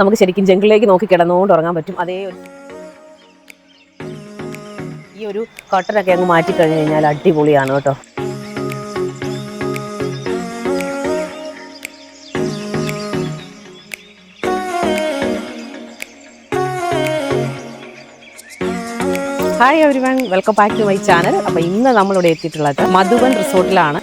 നമുക്ക് ശരിക്കും ജംഗിളിലേക്ക് നോക്കി കിടന്നുകൊണ്ട് ഉറങ്ങാൻ പറ്റും. അതേ ഒരു ഈ ഒരു കട്ടനൊക്കെ അങ്ങ് മാറ്റി കഴിഞ്ഞു കഴിഞ്ഞാൽ അടിപൊളിയാണ് കേട്ടോ. Hi everyone welcome back to my channel അപ്പോൾ ഇന്ന് നമ്മളിവിടെ എത്തിയിട്ടുള്ളത് മധുവൻ റിസോർട്ടിലാണ്.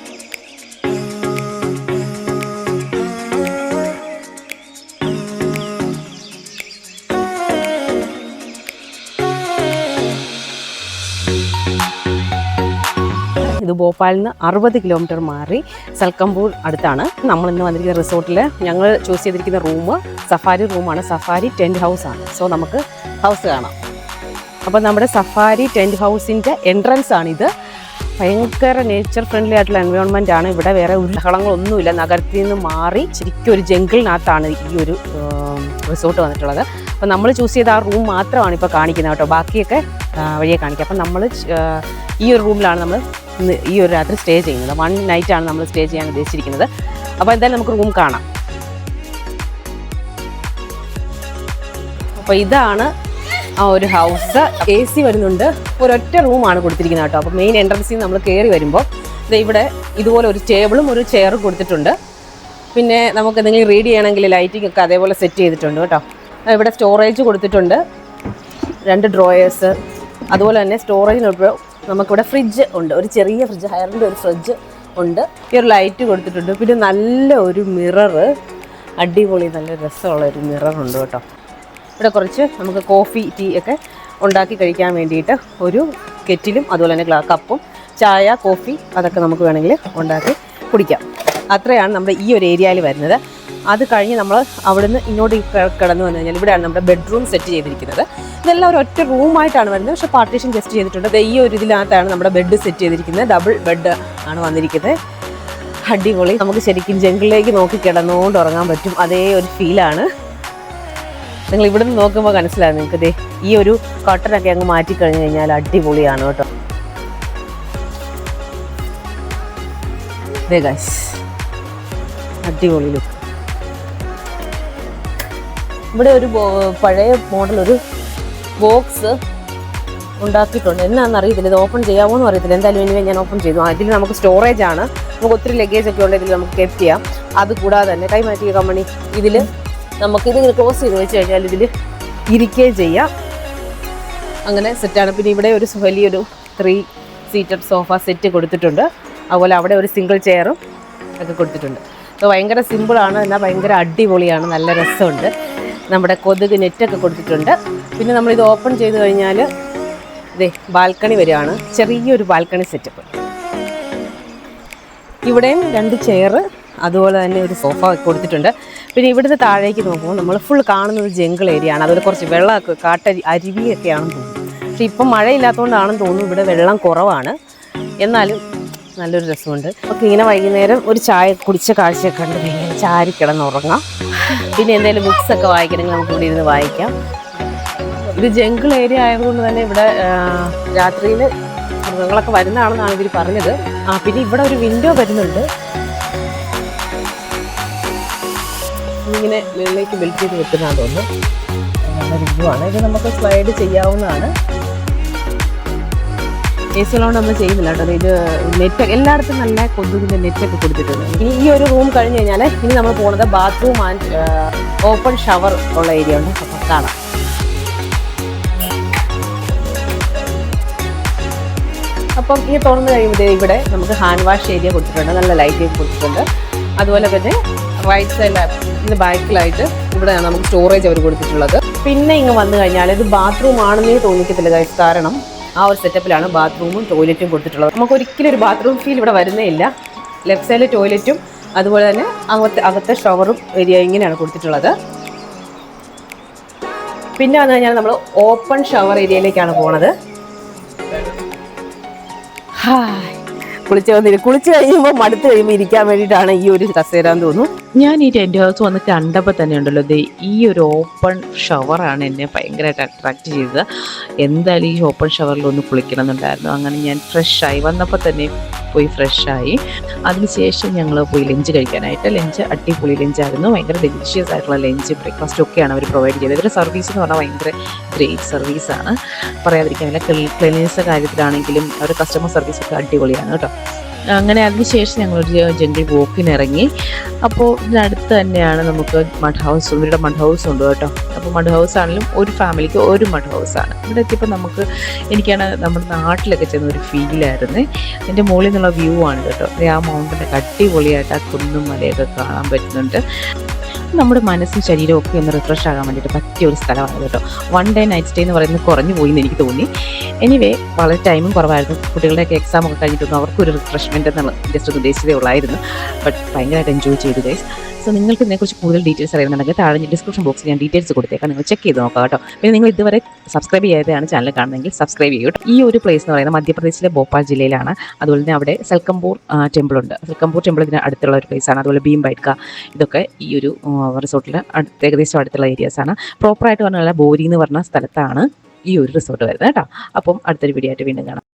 ഇത് ഭോപ്പാലിൽ നിന്ന് അറുപത് കിലോമീറ്റർ മാറി സൽക്കമ്പൂർ അടുത്താണ്. നമ്മൾ ഇന്ന് വന്നിരിക്കുന്ന റിസോർട്ടിൽ ഞങ്ങൾ ചൂസ് ചെയ്തിരിക്കുന്ന റൂം സഫാരി റൂമാണ് സഫാരി ടെന്റ് ഹൗസ് ആണ്. സോ നമുക്ക് ഹൗസ് കാണാം. അപ്പോൾ നമ്മുടെ സഫാരി ടെന്റ് ഹൗസിന്റെ എൻട്രൻസ് ആണിത് ഭയങ്കര നേച്ചർ ഫ്രണ്ട്ലി ആയിട്ടുള്ള എൻവയോൺമെന്റ് ആണ്. ഇവിടെ വേറെ ഉരുളകളങ്ങളൊന്നുമില്ല നഗരത്തിൽ നിന്ന് മാറി ശരിക്കും ഒരു ജംഗിളിനകത്താണ് ഈ ഒരു റിസോർട്ട് വന്നിട്ടുള്ളത്. അപ്പോൾ നമ്മൾ ചൂസ് ചെയ്ത ആ റൂം മാത്രമാണ് ഇപ്പോൾ കാണിക്കുന്നത് കേട്ടോ. ബാക്കിയൊക്കെ വഴിയെ കാണിക്കുക അപ്പം നമ്മൾ ഈ ഒരു റൂമിലാണ് നമ്മൾ ഈ ഒരു രാത്രി സ്റ്റേ ചെയ്യുന്നത്. വൺ നൈറ്റ് ആണ് നമ്മൾ സ്റ്റേ ചെയ്യാൻ ഉദ്ദേശിച്ചിരിക്കുന്നത്. അപ്പോൾ എന്തായാലും നമുക്ക് റൂം കാണാം. അപ്പോൾ ഇതാണ് ആ ഒരു ഹൗസ് എ സി വരുന്നുണ്ട്. ഒരൊറ്റ റൂമാണ് കൊടുത്തിരിക്കുന്നത് കേട്ടോ. അപ്പോൾ മെയിൻ എൻട്രൻസിൽ നമ്മൾ കയറി വരുമ്പോൾ ഇവിടെ ഇതുപോലെ ഒരു ടേബിളും ഒരു ചെയറും കൊടുത്തിട്ടുണ്ട്. പിന്നെ നമുക്ക് എന്തെങ്കിലും റീഡ് ചെയ്യണമെങ്കിൽ ലൈറ്റിംഗ് ഒക്കെ അതേപോലെ സെറ്റ് ചെയ്തിട്ടുണ്ട് കേട്ടോ. ഇവിടെ സ്റ്റോറേജ് കൊടുത്തിട്ടുണ്ട്. രണ്ട് ഡ്രോയേഴ്സ് അതുപോലെ തന്നെ സ്റ്റോറേജിനൊപ്പം നമുക്കിവിടെ ഫ്രിഡ്ജ് ഉണ്ട്. ഒരു ചെറിയ ഫ്രിഡ്ജ് ഹയറിന്റെ ഒരു ഫ്രിഡ്ജ് ഉണ്ട്. ഈ ഒരു ലൈറ്റ് കൊടുത്തിട്ടുണ്ട്. പിന്നെ നല്ല ഒരു മിററ് അടിപൊളി നല്ല രസമുള്ള ഒരു മിററുണ്ട് കേട്ടോ. ഇവിടെ കുറച്ച് നമുക്ക് കോഫി ടീ ഒക്കെ ഉണ്ടാക്കി കഴിക്കാൻ വേണ്ടിയിട്ട് ഒരു കെറ്റിലും അതുപോലെ തന്നെ കപ്പും ചായ കോഫി അതൊക്കെ നമുക്ക് വേണമെങ്കിൽ ഉണ്ടാക്കി കുടിക്കാം. അത്രയാണ് നമ്മുടെ ഈ ഒരു ഏരിയയിൽ വരുന്നത്. അത് കഴിഞ്ഞ് നമ്മൾ അവിടുന്ന് ഇങ്ങോട്ട് കടന്നു വന്നു കഴിഞ്ഞാൽ ഇവിടെയാണ് നമ്മുടെ ബെഡ്റൂം സെറ്റ് ചെയ്തിരിക്കുന്നത്. ഇതെല്ലാം ഒരു ഒറ്റ റൂമായിട്ടാണ് വരുന്നത്. പക്ഷേ പാർട്ടീഷൻ ജസ്റ്റ് ചെയ്തിട്ടുണ്ട്. ഈ ഒരു ഇതിനകത്താണ് നമ്മുടെ ബെഡ് സെറ്റ് ചെയ്തിരിക്കുന്നത്. ഡബിൾ ബെഡ് ആണ് വന്നിരിക്കുന്നത്. അടിപൊളി. നമുക്ക് ശരിക്കും ജംഗിളിലേക്ക് നോക്കി കിടന്നുകൊണ്ട് ഉറങ്ങാൻ പറ്റും. അതേ ഒരു ഫീലാണ് നിങ്ങൾ ഇവിടെ നിന്ന് നോക്കുമ്പോൾ മനസ്സിലാവും നിങ്ങൾക്ക്. ദേ ഈ ഒരു കട്ടനൊക്കെ അങ്ങ് മാറ്റി കഴിഞ്ഞു കഴിഞ്ഞാൽ അടിപൊളിയാണ് കേട്ടോ. ദേ അടിപൊളി ലുക്ക് ഇവിടെ ഒരു പഴയ മോഡൽ ഒരു ബോക്സ് ഉണ്ടാക്കിയിട്ടുണ്ട്. എന്നാണെന്ന് അറിയത്തില്ല ഇത് ഓപ്പൺ ചെയ്യാമോ എന്ന് അറിയത്തില്ല. എന്തായാലും ഇനി ഞാൻ ഓപ്പൺ ചെയ്തു. അതിൽ നമുക്ക് സ്റ്റോറേജ് ആണ്. നമുക്ക് ഒത്തിരി ലഗേജ് ഒക്കെ ഇതിൽ നമുക്ക് കെപ്റ്റ് ചെയ്യാം. അത് കൂടാതെ തന്നെ കൈമാറ്റിയ കമ്പനി ഇതിൽ നമുക്ക് ഇതിങ്ങനെ ക്ലോസ് ചെയ്ത് വെച്ച് കഴിഞ്ഞാൽ ഇതിൽ ഇരിക്കുകയും ചെയ്യാം. അങ്ങനെ സെറ്റാണ് പിന്നെ ഇവിടെ ഒരു വലിയൊരു ത്രീ സീറ്റഡ് സോഫ സെറ്റ് കൊടുത്തിട്ടുണ്ട്. അതുപോലെ അവിടെ ഒരു സിംഗിൾ ചെയറും ഒക്കെ കൊടുത്തിട്ടുണ്ട്. അപ്പോൾ ഭയങ്കര സിമ്പിളാണ് എന്നാൽ ഭയങ്കര അടിപൊളിയാണ്. നല്ല രസമുണ്ട്. നമ്മുടെ കൊതുക് നെറ്റൊക്കെ കൊടുത്തിട്ടുണ്ട്. പിന്നെ നമ്മളിത് ഓപ്പൺ ചെയ്ത് കഴിഞ്ഞാൽ ഇതേ ബാൽക്കണി വരികയാണ് ചെറിയൊരു ബാൽക്കണി സെറ്റപ്പ് ഇവിടെയും രണ്ട് ചെയർ അതുപോലെ തന്നെ ഒരു സോഫ കൊടുത്തിട്ടുണ്ട്. പിന്നെ ഇവിടുത്തെ താഴേക്ക് നോക്കുമ്പോൾ നമ്മൾ ഫുൾ കാണുന്നത് ജംഗിൾ ഏരിയ ആണ്. അതുപോലെ കുറച്ച് വെള്ളമൊക്കെ കാട്ടരി അരുവിയൊക്കെയാണെന്ന് തോന്നുന്നു. പക്ഷെ ഇപ്പം മഴയില്ലാത്തതുകൊണ്ടാണെന്ന് തോന്നുന്നു ഇവിടെ വെള്ളം കുറവാണ്. എന്നാലും നല്ലൊരു രസമുണ്ട്. ഒക്കെ ഇങ്ങനെ വൈകുന്നേരം ഒരു ചായ കുടിച്ച കാഴ്ചയൊക്കെ കണ്ട് ഇങ്ങനെ ചാരി കിടന്നുറങ്ങാം. പിന്നെ എന്തെങ്കിലും ബുക്സൊക്കെ വായിക്കണമെങ്കിൽ നമുക്ക് ഇവിടെ ഇരുന്ന് വായിക്കാം. ഇത് ജംഗിൾ ഏരിയ ആയതുകൊണ്ട് തന്നെ ഇവിടെ രാത്രിയിൽ മൃഗങ്ങളൊക്കെ വരുന്നതാണെന്നാണ് ഇവർ പറഞ്ഞത്. ആ പിന്നെ ഇവിടെ ഒരു വിൻഡോ വരുന്നുണ്ട്. ഇങ്ങനെ മുകളിലേക്ക് ബിൽറ്റ് ചെയ്ത് വെക്കുന്നതാണ് തോന്നുന്നു. വിൻഡോ ആണ്. ഇത് നമുക്ക് സ്ലൈഡ് ചെയ്യാവുന്നതാണ്. എ സി ഉള്ളതുകൊണ്ട് നമ്മൾ ചെയ്യുന്നില്ല കേട്ടോ. ഇത് നെറ്റ് എല്ലായിടത്തും നല്ല കൊതുകിന്റെ നെറ്റൊക്കെ കൊടുത്തിട്ടുണ്ട്. ഇനി ഈ ഒരു റൂം കഴിഞ്ഞ് കഴിഞ്ഞാൽ ഇനി നമ്മൾ പോകുന്നത് ബാത്റൂം ആൻഡ് ഓപ്പൺ ഷവർ ഉള്ള ഏരിയ ഉണ്ട്. അപ്പോൾ കാണാം. അപ്പം ഈ തുറന്നു കഴിയുമ്പോൾ ഇവിടെ നമുക്ക് ഹാൻഡ് വാഷ് ഏരിയ കൊടുത്തിട്ടുണ്ട്. നല്ല ലൈറ്റ് കൊടുത്തിട്ടുണ്ട്. അതുപോലെ തന്നെ റൈറ്റ് സൈഡിൽ ഇതിന്റെ ബാക്കിലായിട്ട് ഇവിടെയാണ് നമുക്ക് സ്റ്റോറേജ് അവർ കൊടുത്തിട്ടുള്ളത്. പിന്നെ ഇങ്ങ് വന്നു കഴിഞ്ഞാൽ ഇത് ബാത്റൂം ആണെന്നേ തോന്നിക്കത്തില്ല ഗൈസ് കാരണം ആ ഒരു സെറ്റപ്പിലാണ് ബാത്റൂമും ടോയ്ലറ്റും കൊടുത്തിട്ടുള്ളത്. നമുക്ക് ഒരിക്കലും ഒരു ബാത്റൂം ഫീൽ ഇവിടെ വരുന്നേ ഇല്ല. ലെഫ്റ്റ് സൈഡിൽ ടോയ്ലറ്റും അതുപോലെ തന്നെ അകത്തെ അകത്തെ ഷവറും ഏരിയ ഇങ്ങനെയാണ് കൊടുത്തിട്ടുള്ളത്. പിന്നെ വന്നു കഴിഞ്ഞാൽ നമ്മൾ ഓപ്പൺ ഷവർ ഏരിയയിലേക്കാണ് പോണത്. കുളിച്ച് വന്നില്ല കുളിച്ച് കഴിയുമ്പോൾ മടുത്ത് കഴിയുമ്പോൾ ഇരിക്കാൻ വേണ്ടിയിട്ടാണ് ഈ ഒരു കസേര തോന്നുന്നു. ഞാൻ ഈ ടെന്റ് ഹൗസ് വന്ന് കണ്ടപ്പോൾ തന്നെ ഉണ്ടല്ലോ ദേ ഈ ഒരു ഓപ്പൺ ഷവറാണ് എന്നെ ഭയങ്കരമായിട്ട് അട്രാക്ട് ചെയ്തത്. എന്തായാലും ഈ ഓപ്പൺ ഷവറിൽ ഒന്ന് കുളിക്കണം എന്നുണ്ടായിരുന്നു അങ്ങനെ ഞാൻ ഫ്രഷായി വന്നപ്പോൾ തന്നെ പോയി ഫ്രഷായി. അതിനുശേഷം ഞങ്ങൾ പോയി ലഞ്ച് കഴിക്കാനായിട്ട് ലഞ്ച് അടിപൊളി ലഞ്ചായിരുന്നു. ഭയങ്കര ഡെലിഷ്യസ് ആയിട്ടുള്ള ലഞ്ച് ബ്രേക്ക്ഫാസ്റ്റ് ഒക്കെയാണ് അവർ പ്രൊവൈഡ് ചെയ്തത്. ഇവരുടെ സർവീസ് എന്ന് പറഞ്ഞാൽ ഭയങ്കര ഗ്രേറ്റ് സർവീസാണ് പറയാതിരിക്കാനില്ല ക്ലീനിനെസ് കാര്യത്തിലാണെങ്കിലും അവരുടെ കസ്റ്റമർ സർവീസ് ഒക്കെ അടിപൊളിയാണ് കേട്ടോ. അങ്ങനെ അതിനുശേഷം ഞങ്ങൾ ഒരു ജംഗിൾ വോക്കിന് ഇറങ്ങി. അപ്പോൾ ഇതിനടുത്ത് തന്നെയാണ് നമുക്ക് മഡ് ഹൗസ് ഇവരുടെ മഡ് ഹൗസ് ഉണ്ട് കേട്ടോ. അപ്പോൾ മഡ് ഹൗസ് ആണെങ്കിലും ഒരു ഫാമിലിക്ക് ഒരു മഡ് ഹൗസ് ആണ്. ഇവിടെ എത്തിയപ്പോൾ നമുക്ക് എനിക്കാണ് നമ്മുടെ നാട്ടിലൊക്കെ ചെന്ന ഒരു ഫീലായിരുന്നു എന്റെ മുകളിൽ നിന്നുള്ള വ്യൂ ആണ് കേട്ടോ. ആ മൗണ്ടനൊക്കെ അടിപൊളിയായിട്ട് ആ കുന്നും മലയൊക്കെ കാണാൻ പറ്റുന്നുണ്ട്. നമ്മുടെ മനസ്സും ശരീരവും ഒക്കെ ഒന്ന് റിഫ്രഷ് ആകാൻ വേണ്ടിയിട്ട് പറ്റിയ ഒരു സ്ഥലമാണ് കേട്ടോ. വൺ ഡേ നൈറ്റ് സ്റ്റേ എന്ന് പറയുന്നത് കുറഞ്ഞു പോയി എന്ന് എനിക്ക് തോന്നി. എനിവേ വളരെ ടൈമും കുറവായിരുന്നു. കുട്ടികളുടെയൊക്കെ എക്സാം ഒക്കെ കഴിഞ്ഞിട്ടൊന്നും അവർക്കൊരു റിഫ്രഷ്മെന്റ് എന്നുള്ള ജസ്റ്റ് ഉദ്ദേശിച്ചതേ ഉള്ളായിരുന്നു. ബട്ട് ഭയങ്കരമായിട്ട് എൻജോയ് ചെയ്തു ഗൈസ് സോ നിങ്ങൾക്ക് ഇതിനെക്കുറിച്ച് കൂടുതൽ ഡീറ്റെയിൽസ് അറിയുന്നുണ്ടെങ്കിൽ താഴെ ഡിസ്ക്രിപ്ഷൻ ബോക്സിൽ ഞാൻ ഡീറ്റെയിൽസ് കൊടുത്തേക്കാം. നിങ്ങൾ ചെക്ക് ചെയ്ത് നോക്കാം കേട്ടോ. പിന്നെ നിങ്ങൾ ഇതുവരെ സബ്സ്ക്രൈബ് ചെയ്യാതെയാണ് ചാനൽ കാണുന്നതെങ്കിൽ സബ്സ്ക്രൈബ് ചെയ്യൂ ഈ ഒരു പ്ലേസ് എന്ന് പറയുന്നത് മധ്യപ്രദേശിലെ ഭോപ്പാൽ ജില്ലയിലാണ്. അതുപോലെ തന്നെ അവിടെ സൽക്കംപൂർ ടെമ്പിൾ ഉണ്ട്. സൽക്കംപൂർ ടെമ്പിൾ ഇതിന് അടുത്തുള്ള ഒരു പ്ലേസാണ് അതുപോലെ ഭീം ബൈറ്റ്ക ഇതൊക്കെ ഈ ഒരു റിസോർട്ടിൽ അടുത്ത് ഏകദേശം അടുത്തുള്ള ഏരിയാസാണ് പ്രോപ്പറായിട്ട് പറഞ്ഞാൽ ബോരി എന്ന് പറഞ്ഞ സ്ഥലത്താണ് ഈ ഒരു റിസോർട്ട് വരുന്നത് കേട്ടോ. അപ്പം അടുത്തൊരു വീഡിയോ ആയിട്ട് വീണ്ടും കാണാം.